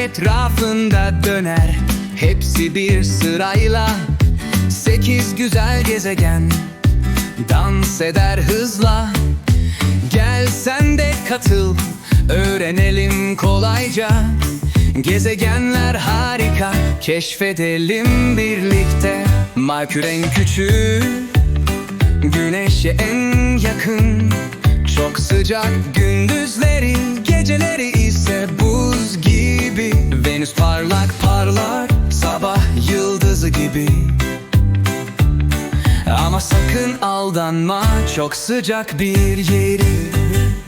etrafında döner. Hepsi bir sırayla Sekiz güzel gezegen. Dans eder hızla. Gel sen de katıl Öğrenelim kolayca. Gezegenler harika Keşfedelim birlikte. Merkür en küçüğü Güneşe en yakın. Çok sıcak gündüzleri Geceleri ise aldanma çok sıcak bir yeri.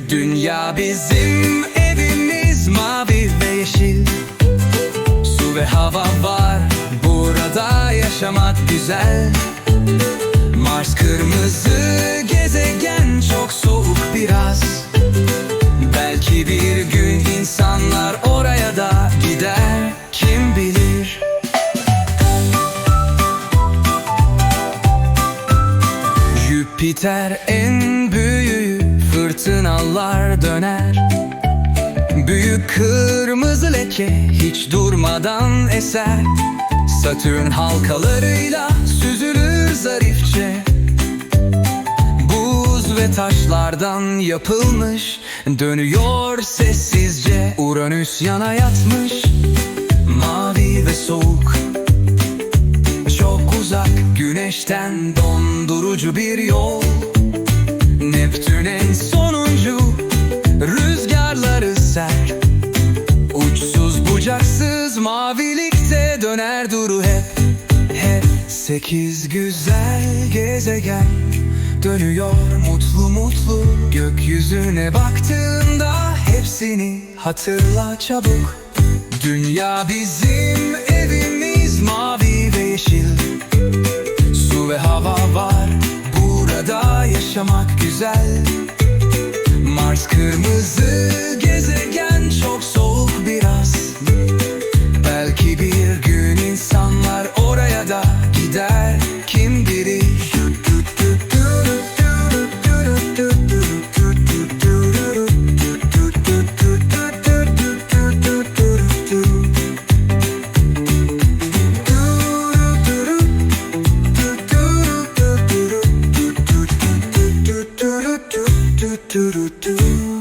Dünya bizim evimiz mavi ve yeşil. Su ve hava var burada yaşamak güzel. Mars kırmızı gezegen çok soğuk biraz. Belki bir gün Jüpiter en büyüğü fırtınalar döner. Büyük kırmızı leke hiç durmadan eser. Satürn halkalarıyla süzülür zarifçe. Buz ve taşlardan yapılmış Dönüyor sessizce. Uranüs yana yatmış Mavi ve soğuk. Çok uzak güneşten dondurucu bir yol. Neptün en sonuncu rüzgarları sert Uçsuz bucaksız mavilikte döner duru hep. Hep sekiz güzel gezegen Dönüyor mutlu mutlu. Gökyüzüne baktığında Hepsini hatırla çabuk. Dünya bizim evimiz mavi yaşamak güzel. Mars kırmızı gezegen çok soğuk biraz. Belki bir gün insan do do do do.